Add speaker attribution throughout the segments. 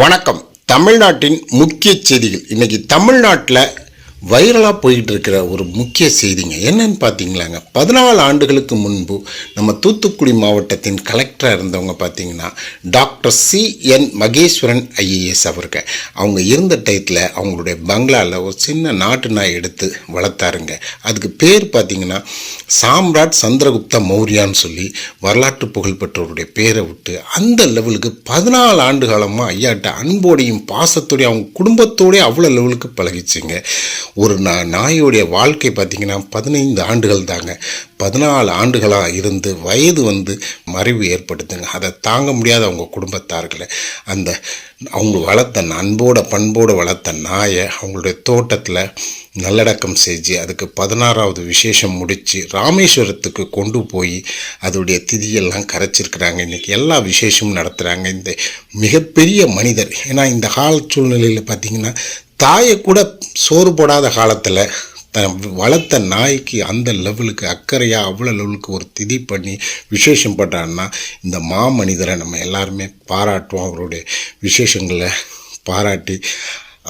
Speaker 1: வணக்கம். தமிழ்நாட்டின் முக்கிய செய்திகள். இன்னைக்கு தமிழ்நாட்டில் வைரலாக போயிட்டு இருக்கிற ஒரு முக்கிய செய்திங்க. என்னன்னு பார்த்தீங்களாங்க பதினாலு ஆண்டுகளுக்கு முன்பு நம்ம தூத்துக்குடி மாவட்டத்தின் கலெக்டராக இருந்தவங்க பார்த்தீங்கன்னா doctor C N Maheswaran IAS அவர்கள். அவங்க இருந்த டயத்தில் அவங்களுடைய பங்களாவில் ஒரு சின்ன நாட்டு நாய் எடுத்து வளர்த்தாருங்க. அதுக்கு பேர் பார்த்தீங்கன்னா சாம்ராட் சந்திரகுப்த மௌரியான்னு சொல்லி வரலாற்று புகழ்பெற்றவருடைய பேரை விட்டு அந்த லெவலுக்கு பதினாலு ஆண்டு காலமாக ஐயாட்ட அன்போடையும் பாசத்தோடையும் அவங்க குடும்பத்தோடய அவ்வளோ லெவலுக்கு பழகிச்சுங்க. ஒரு நா நாயோடைய வாழ்க்கை பார்த்திங்கன்னா பதினைந்து ஆண்டுகள் தாங்க. பதினாலு ஆண்டுகளாக இருந்து வயது வந்து மறைவு ஏற்படுத்துங்க அதை தாங்க முடியாத அவங்க குடும்பத்தார்களை. அந்த அவங்க வளர்த்த அன்போட பண்போடு வளர்த்த நாயை அவங்களுடைய தோட்டத்தில் நல்லடக்கம் செஞ்சு அதுக்கு பதினாறாவது விசேஷம் முடித்து ராமேஸ்வரத்துக்கு கொண்டு போய் அதோடைய திதியெல்லாம் கரைச்சிருக்கிறாங்க. இன்றைக்கி எல்லா விசேஷமும் நடத்துகிறாங்க இந்த மிகப்பெரிய மனிதர். ஏன்னா இந்த கால சூழ்நிலையில் பார்த்திங்கன்னா தாயை கூட சோறு போடாத காலத்தில் வளர்த்த நாய்க்கு அந்த லெவலுக்கு அக்கறையாக அவ்வளோ லெவலுக்கு ஒரு திதி பண்ணி விசேஷம் பண்ணுறான்னா இந்த மாமனிதரை நம்ம எல்லாருமே பாராட்டுவோம். அவருடைய விசேஷங்களை பாராட்டி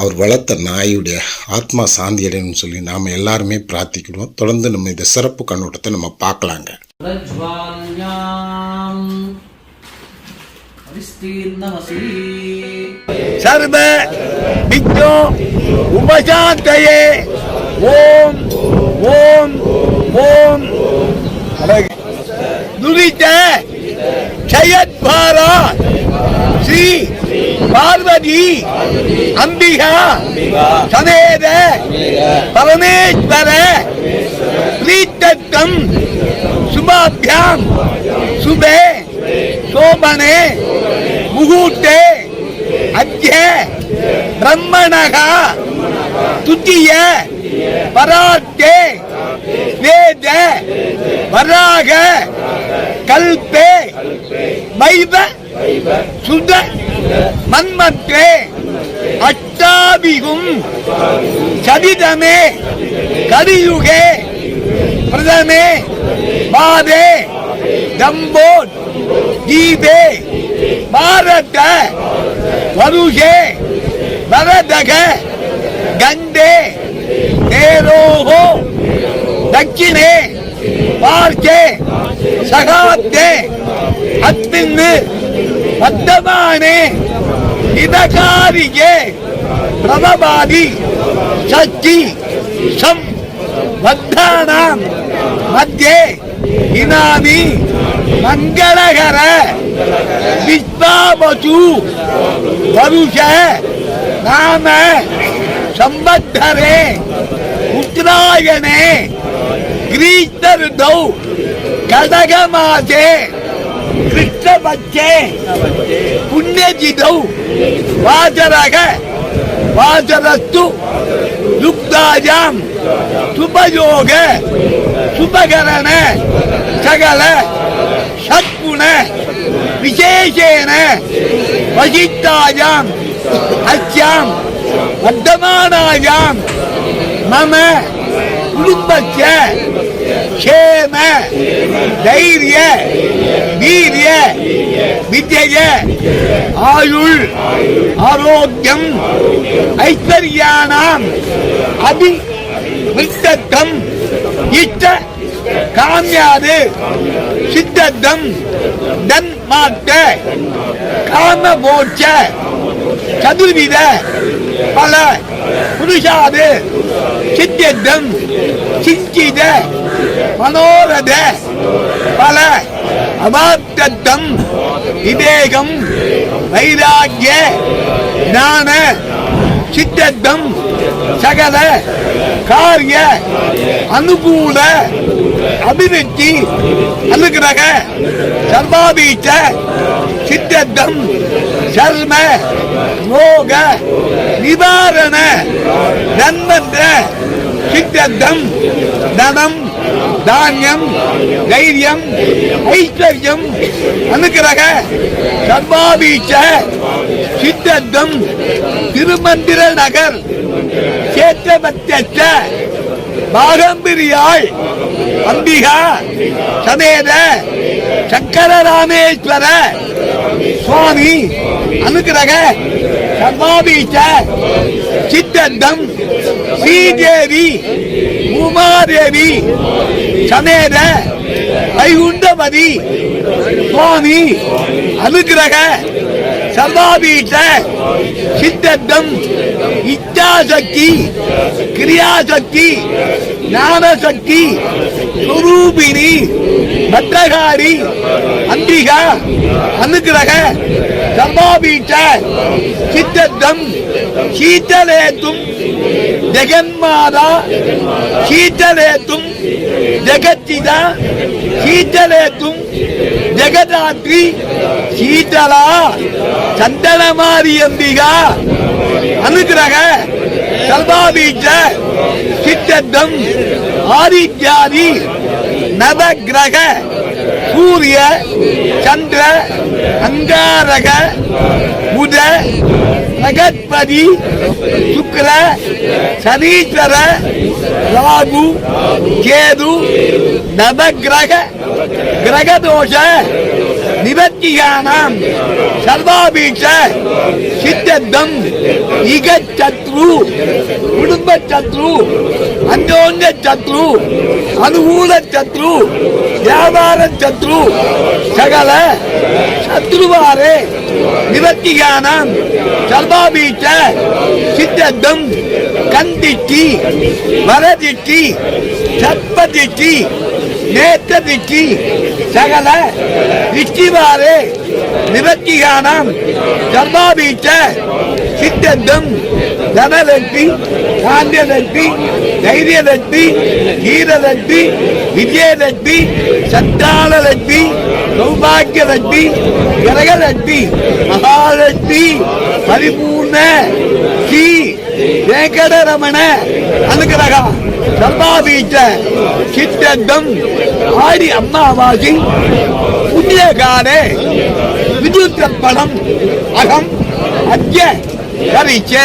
Speaker 1: அவர் வளர்த்த நாயுடைய ஆத்மா சாந்தி அடையணும்னு சொல்லி நாம் எல்லாருமே பிரார்த்திக்கிடுவோம் தொடர்ந்து நம்ம இந்த சிறப்பு கண்ணோட்டத்தை நம்ம பார்க்கலாங்க.
Speaker 2: சர்வ விஜோ
Speaker 3: உபசாத்தையே ஓம் ஓம் ஓம் துரித்த ஜயத்பாரா ஸ்ரீ பார்வதி அம்பிகா சமேத பரமேஸ்வர பிரீத்தம் சுபாபியாம் சுபே சோபனே முகூட்டே அத்திய பிரம்மணகா துத்திய பராத்தே வேத வராக கல்பே வைவ சுத மன்மத்தே அட்டாபிகும் சதிதமே கலியுகே பிரதமே பாதே தம்போட் கீதே பாரத வருகே வரதக கந்தே நேரோகோ தக்கினே பார்க்கே சகாத்தே அத்தின்னு பத்தமானே இதகாரியே பிரபபாதி சச்சி சம் பத்தானாம் மத்தியே இனாமி மங்களகர कितना बचू भविष्य है, नाम है संबद्ध रे संबद्धरे उत्तरायणे ग्रीष्मौ कड़ग मासे कृष्णपक्षे पुण्यजितौ वाचरः शुभ योग शुभ करण सकल വിജയജയന് വജിത്തായാം അച്ഛാം വർദ്ധമാനായാം മമ കുടുംബച്ച ക്ഷേമ ധൈര്യ വീര്യ വിജയ ആയുൾ ആരോഗ്യം ഐശ്വര്യാണാം അഭി വിത്തത്വം ഇഷ്ട കാമ്യാത് சித்தத்தம் தன்மாத்த காம போட்ச சதுர்வித பல புருஷாது சித்தியத்தம் சிக்கித மனோரத பல அபாத்தத்தம் விவேகம் வைராக்கிய ஞான சித்தத்தம் சகல காரிய அனுகூல அபிவிருத்தி சர்வக சர்வாபீச்ச சித்தத்தம் சர்ம மோக நிவாரண நன்மன்ற சித்தத்தம் தனம் தானியம் தைரியம் ஐஸ்வர்யம் அனுக்கிரக சர்வாபீச்ச சித்தத்தம் திருமந்திர நகர் சேத்திரமத்திய பாகம்பிரியாள் அம்பிகா சமேத சக்கரராமேஸ்வர சுவாமி அனுகிரக சர்வாபீச்ச சித்தந்தம் ஸ்ரீதேவி உமாதேவி சமேத வைகுண்டபதி. சுவாமி அனுகிரக சர்வாபீட்ட சித்தந்தம் இச்சாசக்தி கிரியாசக்தி ஞானசக்தி பத்ரகாரி அம்பிகா அனுகிரக சர்வாபீச்ச சித்தத்தம் சீத்தலேத்தும் ஜெகன்மாதா சீத்தலேத்தும் ஜெகச்சிதா சீத்தலேத்தும் ஜெகதாத்ரி சீதலா சந்தனமாரி அம்பிகா அனுகிரக சர்வாபீச்ச சித்தத்தம் ஆதித்யாதி நவகிரக சூரிய சந்திர அங்காரக புத நகத்பதி சுக்கர சனீஸ்வர ராகு கேது நவகிரக கிரகதோஷ நிவர்த்தியானாம் சர்வாபீட்ச சித்தந்தம் சத்ரு குடும்ப சத்ரு அந்தோங்க சத்ரு அனுகூல சத்ரு வியாபார சத்ரு சகல சத்ருவாரே. நிவர்த்தியானாம் சர்வாபீச்ச சித்தம் கந்திச்சி வரதிச்சி சத்பதிச்சி நேத்திச்சி சகல இஷ்டிவாரே நிவர்த்திகானாம் சர்வாபீச்ச சித்தந்தம் தனலட்சி காந்தியலட்சி தைரியலட்சி கீரலட்சி விஜயலட்சி சந்தானலட்சி சௌபாகியலட்சி கிரகலட்சி மகாலட்சி பரிபூர்ண ஸ்ரீ வெங்கடரமண அனுகிரகா சர்வாபீச்ச சித்தந்தம் ஆடி அம்மாவாசி புண்ணியகாலே படம் அகம் அத்திய கரிச்சே